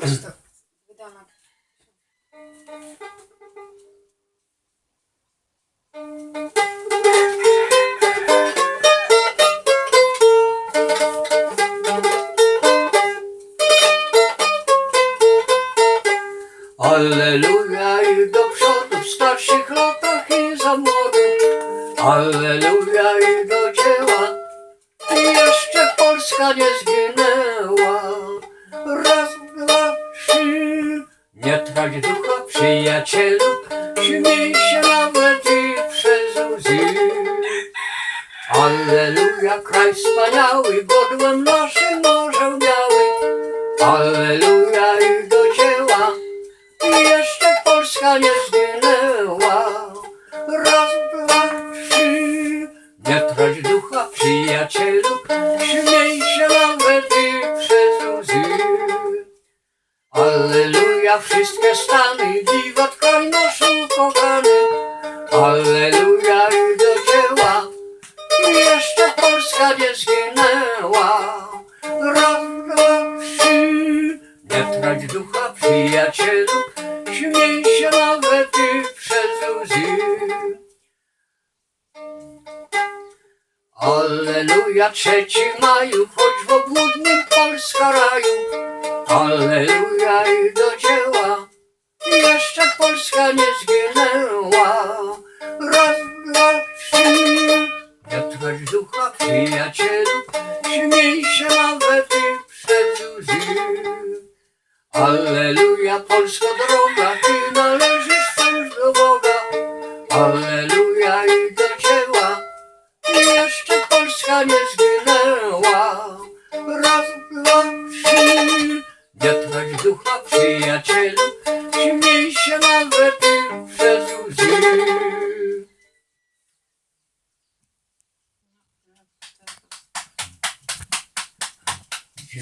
czy to wydana. Alleluja i do przodu w starszych latach i za młodych. Alleluja i do dzieła. I jeszcze Polska nie zginęła. Trać ducha, przyjacielu. Śmiej się nawet i przez łzy. Alleluja, kraj wspaniały, godłem naszym orzeł biały. Alleluja i do dzieła. I jeszcze Polska nie zginęła. Raz, dwa, trzy. Nie trać ducha, przyjacielu. Śmiej Alleluja, wszystkie stany, kraj nasz ukochany. Alleluja i do dzieła. I jeszcze Polska nie zginęła. Trzy. Nie trać ducha, przyjacielu. Śmiej się nawet i przez łzy. Alleluja, trzeci maju, choć w obłudnym Do dzieła. Jeszcze Polska nie zginęła. Raz, dwa, trzy. Nie trać ducha, przyjacielu. Śmiej się nawet i przez łzy. Alleluja, Polska droga, Ty należysz do Boga. Alleluja i do dzieła. Jeszcze Polska nie zginęła. Raz, dwa, trzy. Nie trać ducha, przyjacielu.